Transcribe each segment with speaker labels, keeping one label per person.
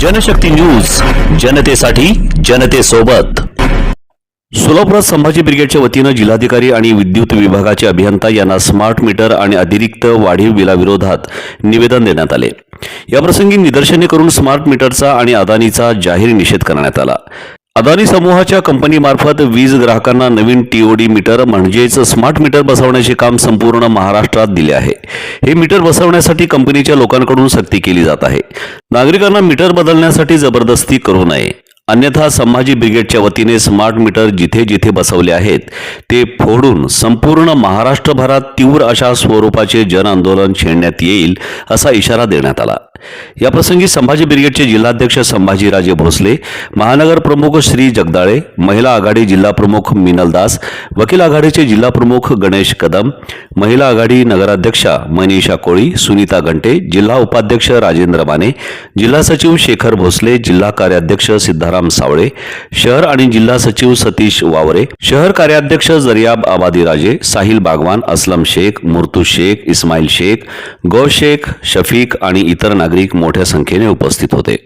Speaker 1: Janshakti news जनतेसाठी जनतेसोबत. सोलापुरात संभाजी ब्रिगेडच्या वतीनं जिल्हाधिकारी आणि विद्युत विभागाचे अभियंता यांना स्मार्ट मीटर आणि अतिरिक्त वाढीव बिलाविरोधात निवेदन देण्यात आले. याप्रसंगी निदर्शने करून स्मार्ट मीटरचा आणि अदानीचा जाहीर निषेध करण्यात आला. अदानी समूहाच्या कंपनीमार्फत वीज ग्राहकांना नवीन टीओडी मीटर म्हणजेच स्मार्ट मीटर बसवण्याचे काम संपूर्ण महाराष्ट्रात दिले आहे. हे मीटर बसवण्यासाठी कंपनीच्या लोकांकडून सक्ती केली जात आहे. नागरिकांना मीटर बदलण्यासाठी जबरदस्ती करू नये. अन्यथा संभाजी ब्रिगेडच्या वतीने स्मार्ट मीटर जिथे जिथे बसवले आहेत ते फोडून संपूर्ण महाराष्ट्रभरात तीव्र अशा स्वरूपाचे जनआंदोलन छेडण्यात येईल असा इशारा देण्यात आला. याप्रसंगी संभाजी ब्रिगेडचे जिल्हाध्यक्ष संभाजीराजे भोसले महानगर प्रमुख श्री जगदाळे महिला आघाडी जिल्हा प्रमुख मिनल दास वकील आघाडीचे जिल्हा प्रमुख गणेश कदम महिला आघाडी नगराध्यक्षा मनीषा कोळी सुनीता घंटे जिल्हा उपाध्यक्ष राजेंद्र माने जिल्हा सचिव शेखर भोसले जिल्हा कार्याध्यक्ष सिद्धाराम सावळे शहर आणि जिल्हा सचिव सतीश वावरे शहर कार्याध्यक्ष जरियाब आबादी राजे साहिल बागवान असलम शेख मुर्तू शेख इस्माईल शेख गौ शेख शफीक आणि इतर नागरिक मोठ्या संख्येने उपस्थित होते.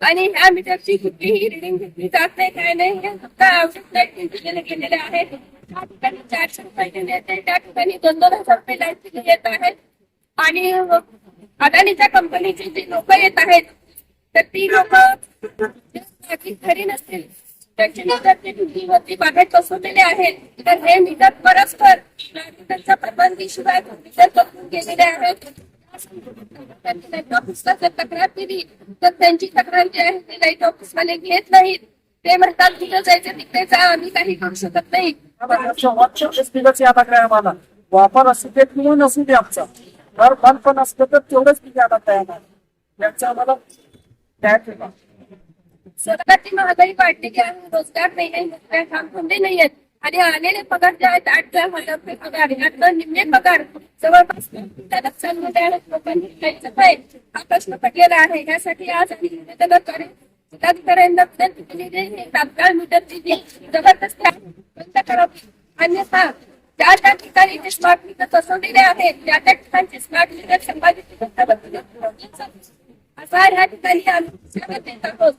Speaker 2: आणि ह्या मीटरची कुठलीही रिडिंग घेतली जात नाही काय नाही. हे फक्त औषध लाइट दिलेले गेलेले त्या ठिकाणी चारशे रुपये दिले आहेत. त्या ठिकाणी दोन दोन हजार रुपये लाइट दिली येत आहेत. आणि अदानीच्या कंपनीची जी लोक येत आहेत तर ती लोक घरी नसतील. त्यांची मीटर ती ड्युटीवरती बागेत बसवलेले आहेत तर हे मीटर परस्पर नागरिकांच्या परवानगीशिवाय मीटर गेलेले आहेत. त्यांनी लाइट ऑफिसला जर तक्रार केली तर त्यांची तक्रार जी आहे ती लाइट ऑफिसवाले घेत नाहीत ते म्हणतात तिथं जायचं तिकडे जा आम्ही काही करू शकत नाही
Speaker 3: आम्हाला वापर असू दे किंवा नसू दे आमचा घर बंद पण असलं तर तेवढंच मी आता तयार आहे यांचं आम्हाला
Speaker 2: सरकारची महागाई वाढली की रोजगार नाही आहे नोकऱ्या कामधंदे नाही आहेत आणि आलेले पगार जे आहेत आठ हजार हजार रुपये पगार यातलं निम्मे पगार. जवळपास लोकांनी खायचं काय हा प्रश्न पडलेला आहे. यासाठी आज आम्ही निवेदन करेन जिल्हाधिकाऱ्यांना विनंती केलेली आहे तात्काळ मीटरची जी जबरदस्ती बंद करावी अन्यथा त्या त्या ठिकाणी जे स्मार्ट मीटर बसवलेले आहेत त्या त्या ठिकाणचे स्मार्ट मीटर असा ह्या ठिकाणी आम्ही देत आहोत.